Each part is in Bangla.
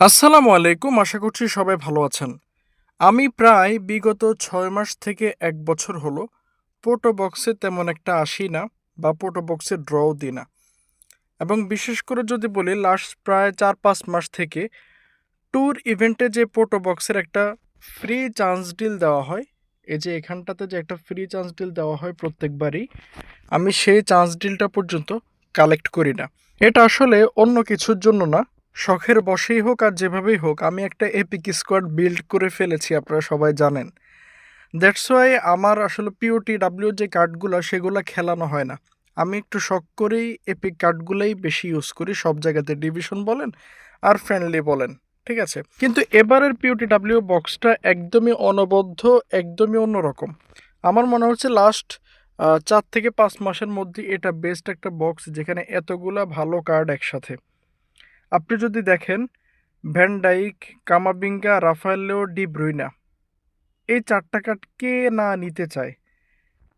আসসালামু আলাইকুম, আশা করছি সবাই ভালো আছেন। আমি প্রায় বিগত ছয় মাস থেকে এক বছর হলো পোটো বক্সে তেমন একটা আসি না বা পোটো বক্সে ড্রও দিই না। এবং বিশেষ করে যদি বলি লাস্ট প্রায় চার পাঁচ মাস থেকে ট্যুর ইভেন্টে যে পোটো বক্সের একটা ফ্রি চান্স ডিল দেওয়া হয়, এই যে এখানটাতে যে একটা ফ্রি চান্স ডিল দেওয়া হয় প্রত্যেকবারই, আমি সেই চান্স ডিলটা পর্যন্ত কালেক্ট করি না। এটা আসলে অন্য কিছুর জন্য না শখের বশেই হোক আর যেভাবেই হোক, আমি একটা এপিক স্কোয়াড বিল্ড করে ফেলেছি, আপনারা সবাই জানেন। দ্যাটস ওয়াই আমার আসলে পিওটি ডাব্লিউ যে কার্ডগুলো সেগুলো খেলানো হয় না। আমি একটু শখ করেই এপিক কার্ডগুলোই বেশি ইউজ করি, সব জায়গাতে ডিভিশন বলেন আর ফ্রেন্ডলি বলেন, ঠিক আছে? কিন্তু এবারের পিওটি ডাব্লিউ বক্সটা একদমই অনবদ্য, একদমই অন্যরকম। আমার মনে হচ্ছে লাস্ট চার থেকে পাঁচ মাসের মধ্যে এটা বেস্ট একটা বক্স যেখানে এতগুলা ভালো কার্ড একসাথে। আপনি যদি দেখেন ভ্যানডাইক কামাবিঙ্গা, রাফায়েলো, ডি ব্রুইনা, এই চারটা কার্ড কে না নিতে চায়?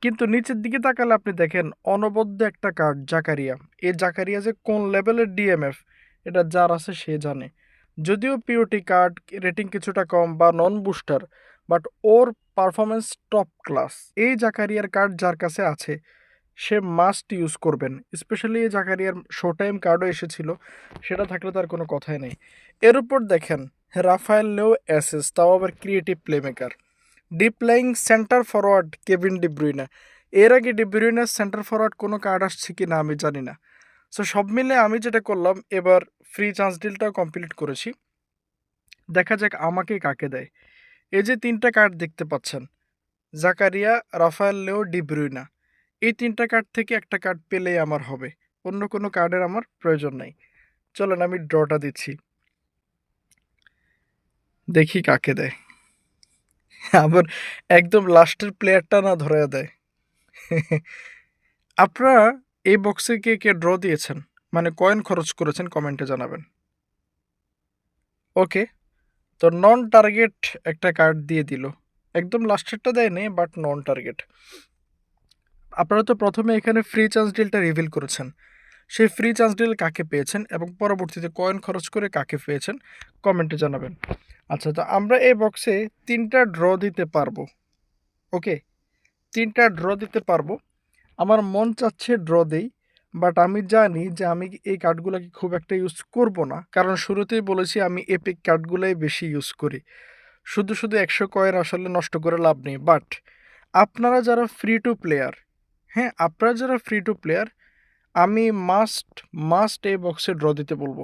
কিন্তু নিচের দিকে তাকালে আপনি দেখেন, অনবদ্য একটা কার্ড জাকারিয়া। এই জাকারিয়া যে কোন লেভেলের ডিএমএফ এটা যার আছে সে জানে। যদিও পিওটি কার্ড রেটিং কিছুটা কম বা নন বুস্টার বাট ওর পারফরমেন্স টপ ক্লাস এই জাকারিয়ার কার্ড যার কাছে আছে সে মাস্ট ইউজ করবেন স্পেশালি জাকারিয়ার শো টাইম কার্ডও এসেছিল, সেটা থাকলে তার কোনো কথাই নেই। এর উপর দেখেন, রাফায়েল লেও অ্যাসেস তাও আবার creative playmaker deep centre forward Kevin De Bruyne এর আগে ডিব্রুইনার সেন্টার ফরওয়ার্ড কোনো কার্ড আসছে কি না আমি জানি না। সো সব মিলে আমি যেটা করলাম, এবার ফ্রি চান্স ডিলটাও কমপ্লিট করেছি। দেখা যাক আমাকে কাকে দেয়। এই যে তিনটা কার্ড দেখতে পাচ্ছেন, জাকারিয়া, রাফায়েল লেও ডিব্রুইনা এই তিনটা কার্ড থেকে একটা কার্ড পেলেই আমার হবে। অন্য কোনো কার্ডের আমার প্রয়োজন নাই। চলেন আমি ড্রটা দিচ্ছি। দেখি কাকে দেয়। আবার একদম লাস্টের প্লেয়ারটা না ধরে দেয়। আপনারা এই বক্সে কে কে ড্র দিয়েছেন? মানে কয়েন খরচ করেছেন কমেন্টে জানাবেন। ওকে তো নন টার্গেট একটা কার্ড দিয়ে দিল। একদম লাস্টেরটা দেয়নি বাট নন টার্গেট আপনারা তো প্রথমে এখানে ফ্রি চান্স ডিলটা রিভিল করেছেন। সেই ফ্রি চান্স ডিল কাকে পেয়েছেন এবং পরবর্তীতে কয়েন খরচ করে কাকে পেয়েছেন কমেন্টে জানাবেন। আচ্ছা তো আমরা এই বক্সে তিনটা ড্র দিতে পারব। ওকে তিনটা ড্র দিতে পারব। আমার মন চাচ্ছে ড্র দেই বাট আমি জানি যে আমি এই কার্ডগুলোকে খুব একটা ইউজ করব না। কারণ শুরুতেই বলেছি আমি এপিক কার্ডগুলোই বেশি ইউজ করি। শুধু শুধু একশো কয়েন আসলে নষ্ট করে লাভ নেই বাট আপনারা যারা ফ্রি টু প্লেয়ার হ্যাঁ আপনারা যারা ফ্রি টু প্লেয়ার আমি মাস্ট মাস্ট এই বক্সে ড্র দিতে বলব।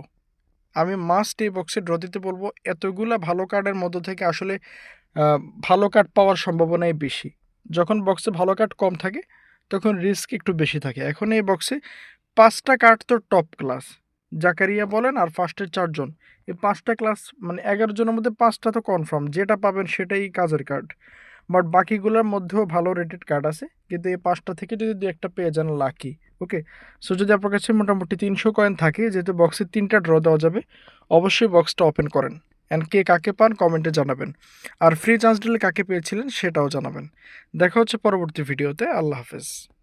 আমি মাস্ট এই বক্সে ড্র দিতে বলব। এতগুলা ভালো কার্ডের মধ্য থেকে আসলে ভালো কার্ড পাওয়ার সম্ভাবনাই বেশি। যখন বক্সে ভালো কার্ড কম থাকে, তখন রিস্ক একটু বেশি থাকে। এখন এই বক্সে পাঁচটা কার্ড তো টপ ক্লাস জাকারিয়া বলেন আর ফার্স্টের চারজন। এই পাঁচটা ক্লাস মানে এগারো জনের মধ্যে পাঁচটা তো কনফার্ম যেটা পাবেন সেটাই কাজের কার্ড বাট বাকিগুলোর মধ্যেও ভালো রেটেড কার্ড আছে। কিন্তু এই পাঁচটা থেকে যদি দু একটা পেয়ে যান লাকি ওকে সো যদি আপনার কাছে মোটামুটি তিনশো কয়েন থাকে, যেহেতু বক্সে তিনটা ড্র দেওয়া যাবে, অবশ্যই বক্সটা ওপেন করেন। অ্যান্ড কে কাকে পান কমেন্টে জানাবেন। আর ফ্রি চান্স ডিলে কাকে পেয়েছিলেন, সেটাও জানাবেন। দেখা হচ্ছে পরবর্তী ভিডিওতে আল্লাহ হাফেজ।